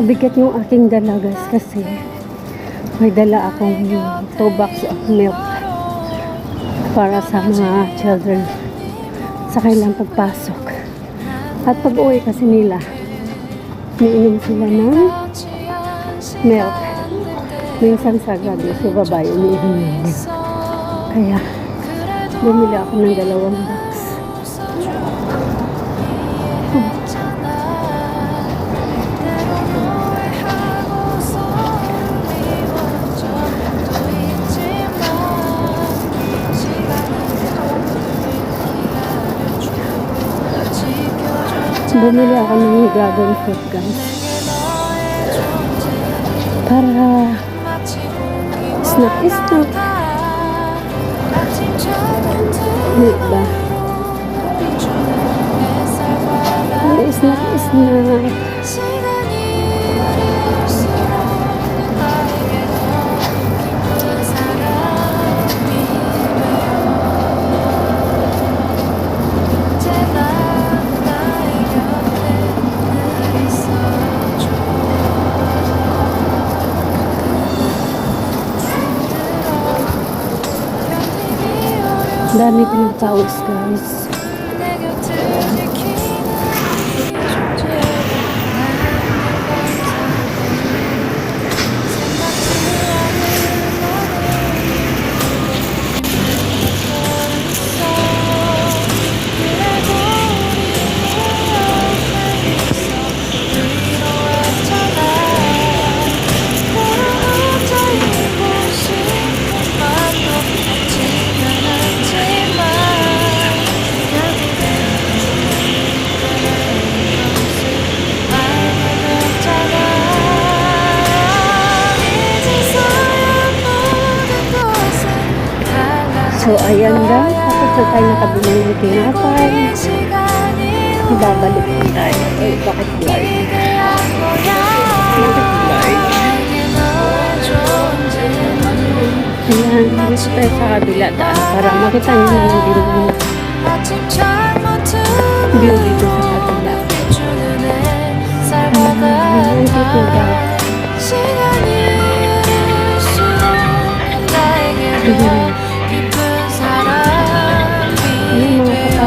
Mabigat yung aking dala guys kasi may dala akong 2 box of milk para sa mga children sa kailang pagpasok. At pag uwi kasi nila, niinom sila ng milk. Minsan sa gabi, sa babae, umiinom. Kaya, bumili ako ng dalawang box. Bumili ako ng dragon fruit guys. Para snack snack. Hindi ba? Snack snack. Dami towels guys. So ayan guys, tapos na tayo nakabili ng tinapay. Babalik na tayo. Ay, bakit blind? Bakit blind? Ayan, dito tayo sa kabila daan para makita nyo din yung view dito sa kabila. Ayan, dito daw. Ayan,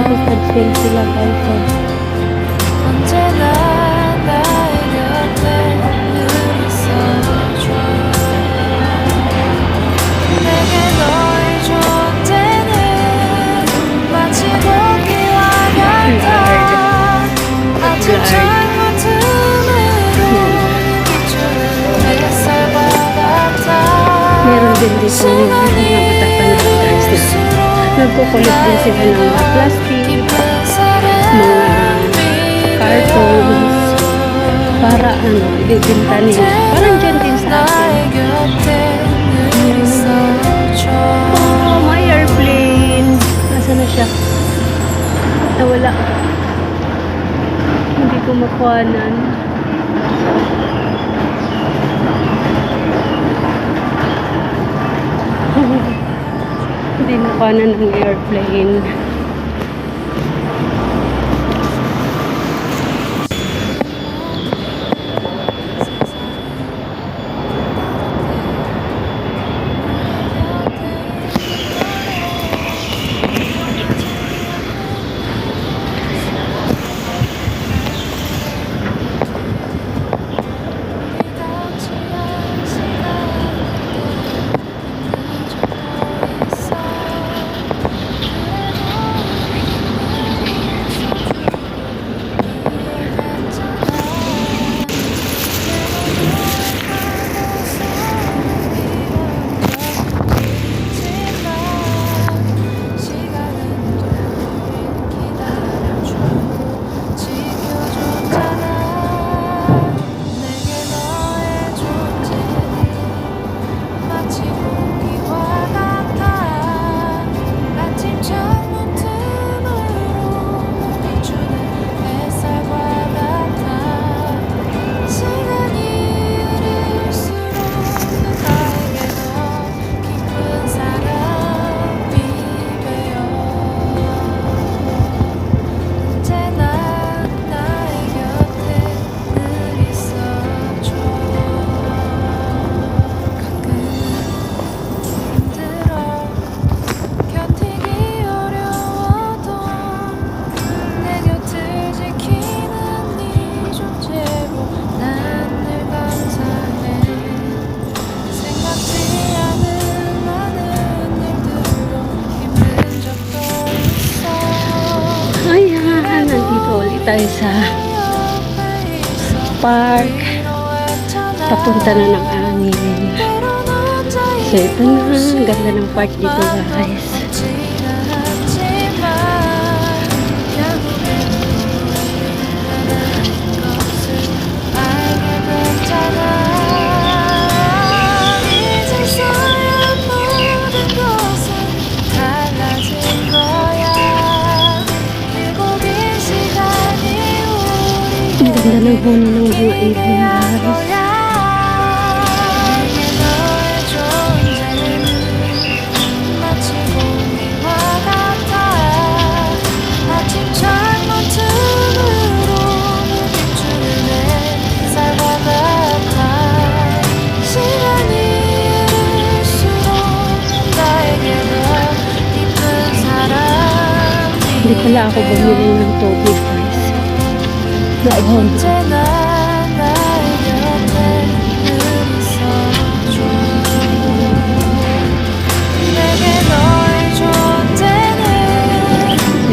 따뜻한 젠틀한 발성 언제나 meron din dito yung mga tapang guys. Nagkukulit din sila ng mga plastic, mga cartons, para ano, ibibinta nila. Parang dyan din sa atin. Oh, my airplane! Nasa na siya? Nawala. Hindi ko makuhanan. Makuhanan ng airplane. Tayo sa park. Papunta na ng amin. So ito na, ang ganda ng park dito guys. ako bumili ng Toby Price. Naubon ko.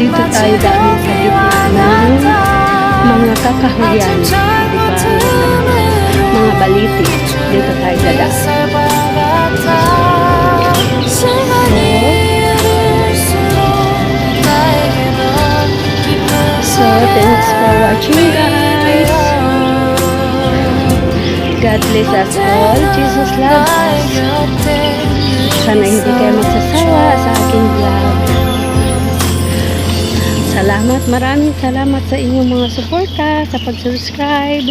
Dito tayo dahil sa gitna ng mga kakahuyan. Diba? Mga baliti. Dito tayo dadaan. For watching guys. God bless us all. Jesus loves us. Sana hindi kayo magsasawa sa aking vlog. Salamat, maraming salamat sa inyong mga suporta, sa pag-subscribe,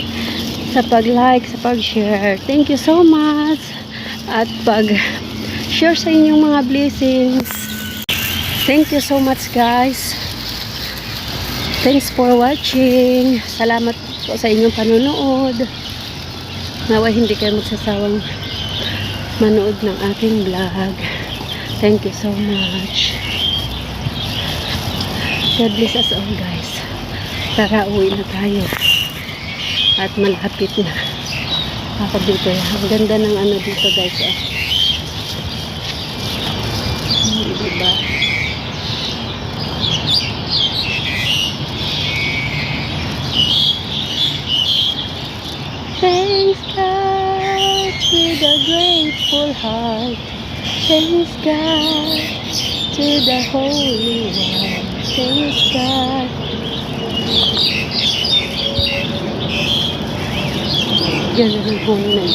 sa pag-like, sa pag-share. Thank you so much. At pag-share sa inyong mga blessings. Thank you so much guys. Thanks for watching. Salamat po sa inyong panonood. Nawa hindi kayo magsasawang manood ng aking vlog. Thank you so much. God bless us all guys. Tara, uwi na tayo. At malapit na. Ako dito. Ang ganda ng ano dito guys. Ah. Hmm, Diba? Thanks God with a grateful heart. Thanks God to the Holy One. Thanks God. Diyan na rin kung nag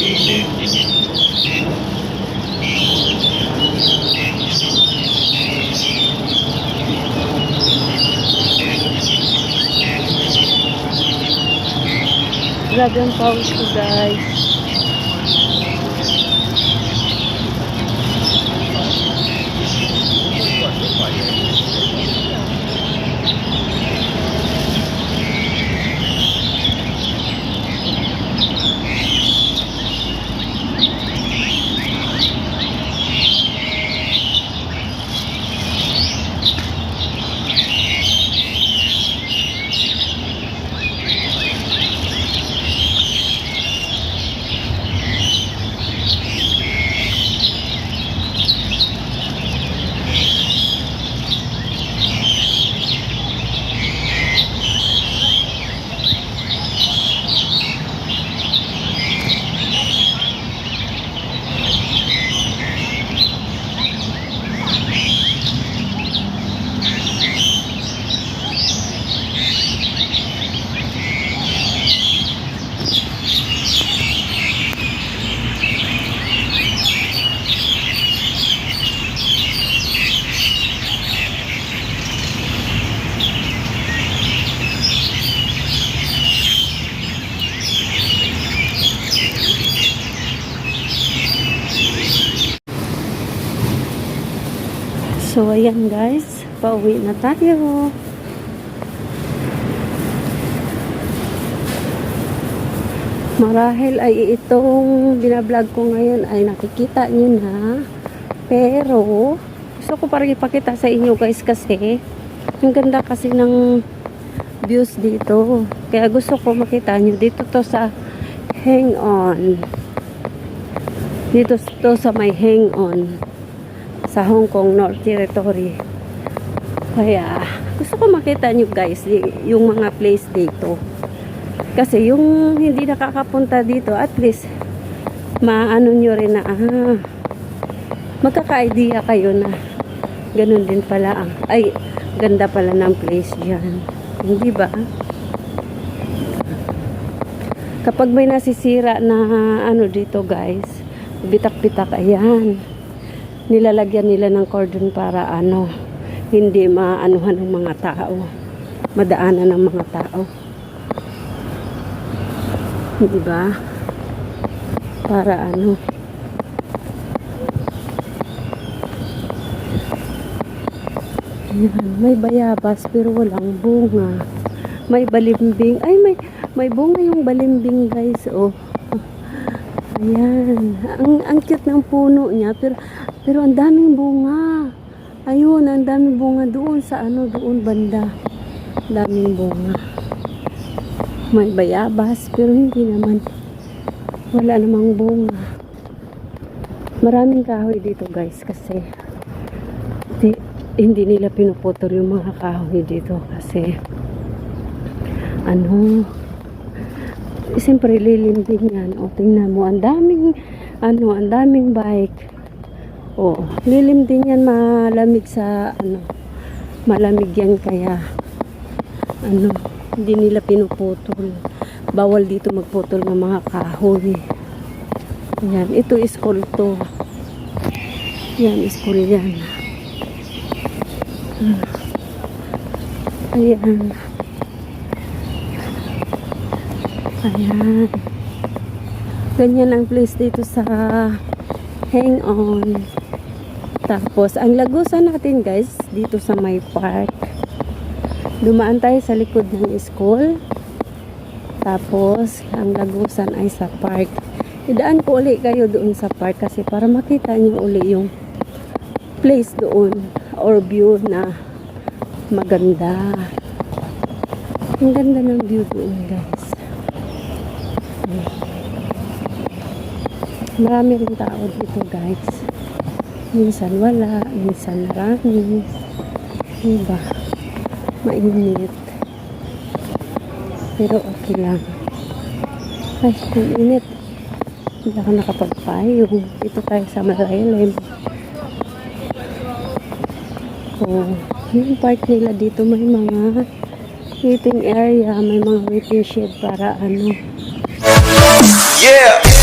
Grabe ang pawis ko guys. So, ayan guys. Pauwi na tayo. Marahil ay itong binablog ko ngayon ay nakikita nyo na. Pero, gusto ko parang ipakita sa inyo guys kasi ang ganda kasi ng views dito. Kaya gusto ko makita nyo dito to sa Hang On. Dito to sa may Hang On sa Hong Kong North Territory. Kaya, gusto ko makita nyo guys, yung mga place dito. Kasi yung hindi nakakapunta dito, at least, maano nyo rin na, ah, magkaka-idea kayo na ganun din pala ang, ay, ganda pala ng place dyan. Hindi ba? Kapag may nasisira na ano dito guys, bitak-bitak, ayan. Nilalagyan nila ng cordon para ano, hindi maanuhan ng mga tao. Madaanan ng mga tao. Di ba? Para ano. Ayan, may bayabas pero walang bunga. May balimbing. Ay, may may bunga yung balimbing, guys. Oh. Ayan. Ang, ang cute ng puno niya. Pero, pero ang daming bunga. Ayun, ang daming bunga doon sa ano, doon banda. Daming bunga. May bayabas, pero hindi naman. Wala namang bunga. Maraming kahoy dito, guys, kasi di, hindi nila pinuputol yung mga kahoy dito kasi ano siyempre lilim din yan o tingnan mo ang daming ano ang daming bike o lilim din yan malamig sa ano malamig yan kaya ano hindi nila pinuputol bawal dito magputol ng mga kahoy yan ito is school to yan school yan Ayan. Ayan. Ganyan ang place dito sa Hang On. Tapos, ang lagusan natin guys, dito sa may park. Dumaan tayo sa likod ng school. Tapos, ang lagusan ay sa park. Idaan ko uli kayo doon sa park kasi para makita nyo uli yung place doon or view na maganda. Ang ganda ng view doon, guys. Marami rin tao dito, guys. Minsan wala, minsan marami. Diba? Mainit. Pero okay lang. Ay, ang init. Hindi ako nakapagpayong. Dito tayo sa Malaylem. Oh, yung park nila dito may mga waiting area, may mga waiting shed para ano. Yeah.